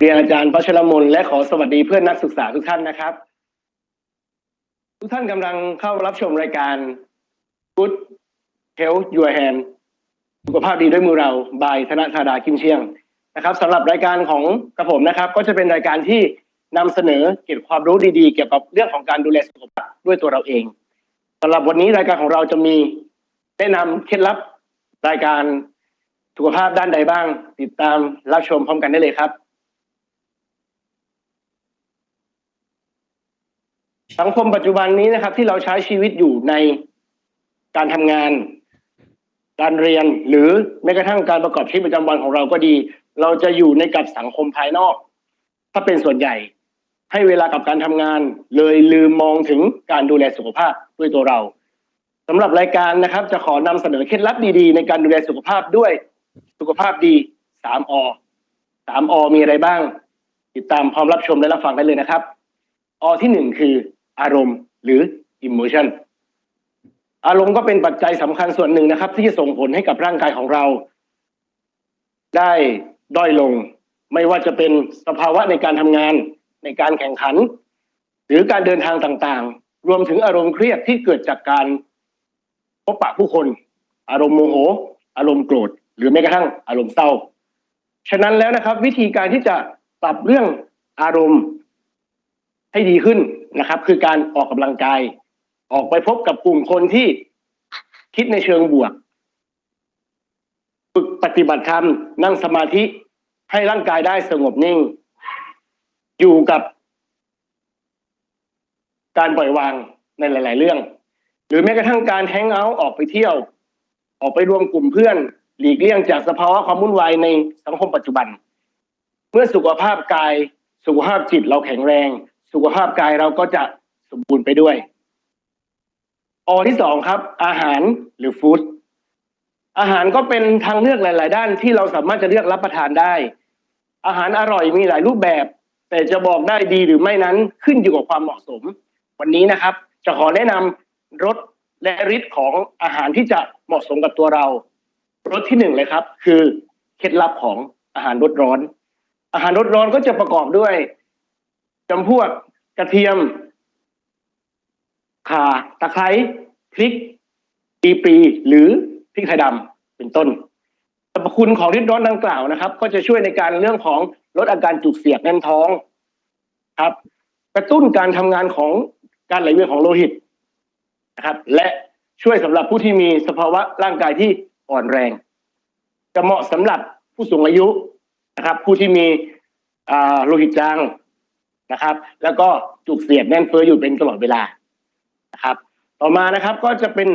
เรียนอาจารย์พัชรมนและขอสวัสดีเพื่อนนักศึกษาทุกท่านนะครับ ทุกท่านกำลังเข้ารับชมรายการ Good Health Your Hand สุขภาพดีด้วยมือเราบายธนธาดาคิมเชียงนะครับสำหรับรายการของกระผมนะครับ ก็จะเป็นรายการที่นำเสนอเกี่ยวกับความรู้ดีๆ เกี่ยวกับเรื่องของการดูแลสุขภาพด้วยตัวเราเองสำหรับวันนี้รายการของเราจะมีแนะนำเคล็ดลับรายการสุขภาพด้านใดบ้าง ติดตามรับชมพร้อมกันได้เลยครับ สังคมปัจจุบันนี้นะครับ ที่เราใช้ชีวิตอยู่ในการทำงาน การเรียนหรือแม้กระทั่งการประกอบชีวิตประจำวันของเราก็ดี เราจะอยู่ในกับสังคมภายนอก ถ้าเป็นส่วนใหญ่ ให้เวลากับการทำงาน เลยลืมมองถึงการดูแลสุขภาพด้วยตัวเราสำหรับรายการนะครับ จะขอนำเสนอเคล็ดลับดีๆ ในการดูแลสุขภาพด้วยสุขภาพดีสามอสามอมีอะไรบ้าง ติดตามพร้อมรับชมและรับฟังได้เลยนะครับ อที่หนึ่งคือ อารมณ์หรือ emotion อารมณ์ก็เป็นปัจจัยสำคัญส่วนหนึ่งนะครับ ที่จะส่งผลให้กับร่างกายของเรา ได้ด้อยลง ไม่ว่าจะเป็นสภาวะในการทำงาน ในการแข่งขัน หรือการเดินทางต่างๆ รวมถึงอารมณ์เครียดที่เกิดจากการพบปะผู้คน อารมณ์โมโห อารมณ์โกรธ หรือแม้กระทั่งอารมณ์เศร้า ฉะนั้นแล้วนะครับ วิธีการที่จะปรับเรื่องอารมณ์ให้ดีขึ้น นะครับ คือการออกกำลังกาย ออกไปพบกับกลุ่มคนที่คิดในเชิงบวก ฝึกปฏิบัติธรรม นั่งสมาธิให้ร่างกายได้สงบนิ่ง อยู่กับการปล่อยวางในหลาย ๆ เรื่อง หรือแม้กระทั่งการแฮงเอาท์ออกไปเที่ยว ออกไปรวมกลุ่มเพื่อน หลีกเลี่ยงจากสภาวะความวุ่นวายในสังคมปัจจุบัน เมื่อสุขภาพกาย สุขภาพจิตเราแข็งแรง สุขภาพกายเราก็จะสมบูรณ์ไปด้วยอที่สองครับ อาหารหรือฟู้ดอาหารก็เป็นทางเลือกหลาย ๆ ด้านที่เราสามารถจะเลือกรับประทานได้ อาหารอร่อยมีหลายรูปแบบ แต่จะบอกได้ดีหรือไม่นั้นขึ้นอยู่กับความเหมาะสม วันนี้นะครับ จะขอแนะนำรสและฤทธิ์ของอาหารที่จะเหมาะสมกับตัวเรารสที่หนึ่งเลยครับ คือเคล็ดลับของอาหารรสร้อน อาหารรสร้อนก็จะประกอบด้วย จำพวกกระเทียม ข่าตะไคร้พริกปีปีหรือพริกไทยดำเป็นต้นสรรพคุณของฤทธิ์ร้อนดังกล่าวนะครับ ก็จะช่วยในการเรื่องของลดอาการจุกเสียดแน่นท้องครับ กระตุ้นการทำงานของการไหลเวียนของโลหิตนะครับ และช่วยสำหรับผู้ที่มีสภาวะร่างกายที่อ่อนแรง จะเหมาะสำหรับผู้สูงอายุนะครับ ผู้ที่มีโลหิตจาง นะครับ แล้วก็จุกเสียดแน่นเฟ้ออยู่เป็นตลอดเวลานะครับ ต่อมานะครับก็จะเป็น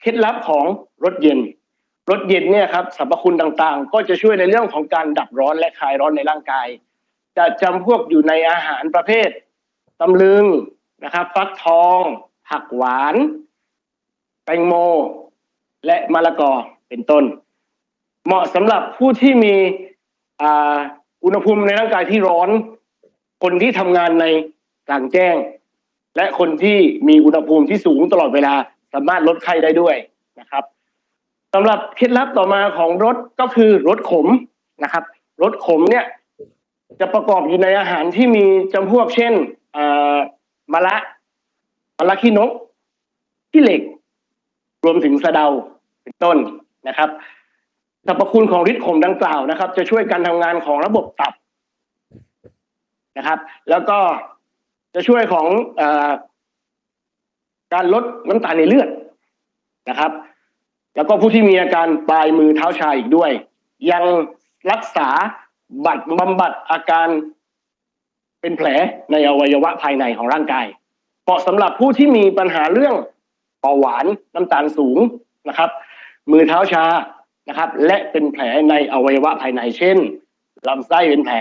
เคล็ดลับของรถเย็นรถเย็นเนี่ยครับสรรพคุณต่างๆ ก็จะช่วยในเรื่องของการดับร้อนและคลายร้อนในร่างกาย จะจำพวกอยู่ในอาหารประเภทตำลึงนะครับ ฟักทอง ผักหวาน แตงโม และมะละกอเป็นต้น เหมาะสำหรับผู้ที่มีอุณหภูมิในร่างกายที่ร้อน คนที่ทำงานในกลางแจ้ง และคนที่มีอุณหภูมิที่สูงตลอดเวลาสามารถลดไข้ได้ด้วยนะครับสำหรับเคล็ดลับต่อมาของรสก็คือรสขมนะครับรสขมเนี่ยจะประกอบอยู่ในอาหารที่มีจำพวกเช่นมะละมะละขี้นกขี้เหล็ก รวมถึงสะเดาเป็นต้นนะครับสรรพคุณของฤทธิ์ขมดังกล่าวนะครับ จะช่วยการทำงานของระบบตับ นะครับ แล้วก็จะช่วยของอการลดน้ำตาลในเลือดนะครับ แล้วก็ผู้ที่มีอาการปลายมือเท้าชาอีกด้วย ยังรักษาบัตรบำบัดอาการเป็นแผลในอวัยวะภายในของร่างกายเหมาะสำหรับผู้ที่มีปัญหาเรื่องเบาหวานน้ำตาลสูงนะครับ มือเท้าชานะครับ และเป็นแผลในอวัยวะภายในเช่นลำไส้เป็นแผล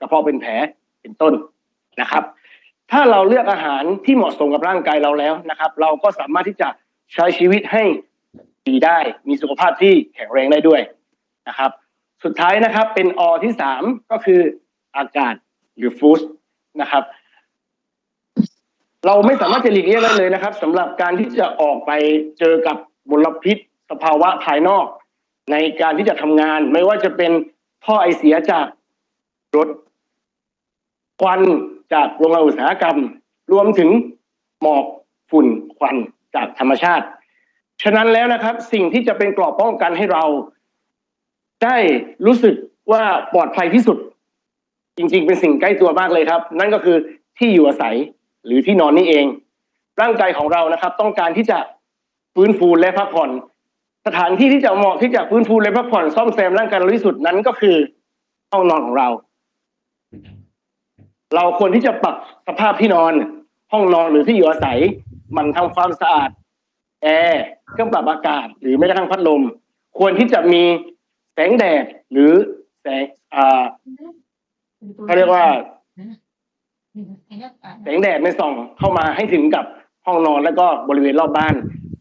กระเพาะเป็นแผล เป็นต้นนะครับ ถ้าเราเลือกอาหารที่เหมาะสมกับร่างกายเราแล้วนะครับ เราก็สามารถที่จะใช้ชีวิตให้ดีได้ มีสุขภาพที่แข็งแรงได้ด้วยนะครับ สุดท้ายนะครับเป็นอที่สามก็คืออากาศหรือฟู้ดนะครับ เราไม่สามารถจะหลีกเลี่ยงได้เลยนะครับสำหรับการที่จะออกไปเจอกับมลพิษสภาวะภายนอก ในการที่จะทำงาน ไม่ว่าจะเป็นท่อไอเสียจากรถ ควันจากโรงงานอุตสาหกรรม รวมถึงหมอกฝุ่นควันจากธรรมชาติ ฉะนั้นแล้วนะครับ สิ่งที่จะเป็นกรอบป้องกันให้เรา ได้รู้สึกว่าปลอดภัยที่สุด จริง ๆ เป็นสิ่งใกล้ตัวมากเลยครับ นั่นก็คือที่อยู่อาศัยหรือที่นอนนี่เอง ร่างกายของเรานะครับ ต้องการที่จะฟื้นฟูและพักผ่อน สถานที่ที่จะเหมาะที่จะฟื้นฟูและพักผ่อนซ่อมแซมร่างกายเราที่สุดนั้นก็คือห้องนอนของเรา เราควรที่จะปรับสภาพที่นอน ห้องนอนหรือที่อยู่อาศัย มันทำความสะอาด แอร์เครื่องปรับอากาศ หรือแม้กระทั่งพัดลม ควรที่จะมีแสงแดดหรือแสงอ่าเขาเรียกว่าแสงแดดไม่ส่องเข้ามาให้ถึงกับห้องนอนแล้วก็บริเวณรอบบ้าน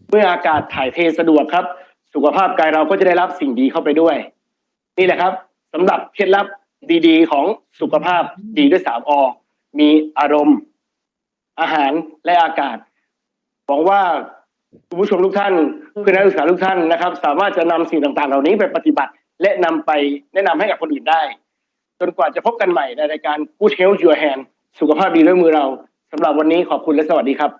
เมื่ออากาศถ่ายเทสะดวกครับ สุขภาพกายเราก็จะได้รับสิ่งดีเข้าไปด้วย นี่แหละครับสำหรับเคล็ดลับ ดีๆ ของสุขภาพดีด้วยสามอ มีอารมณ์ อาหารและอากาศหวังว่าคุณผู้ชมทุกท่านเพื่อนนักศึกษาทุกท่านนะครับ สามารถจะนำสิ่งต่างๆ เหล่านี้ไปปฏิบัติ และนำไปแนะนำให้กับคนอื่นได้ จนกว่าจะพบกันใหม่ในรายการ Good Health Your Hand สุขภาพดีด้วยมือเราสำหรับวันนี้ขอบคุณและสวัสดีครับ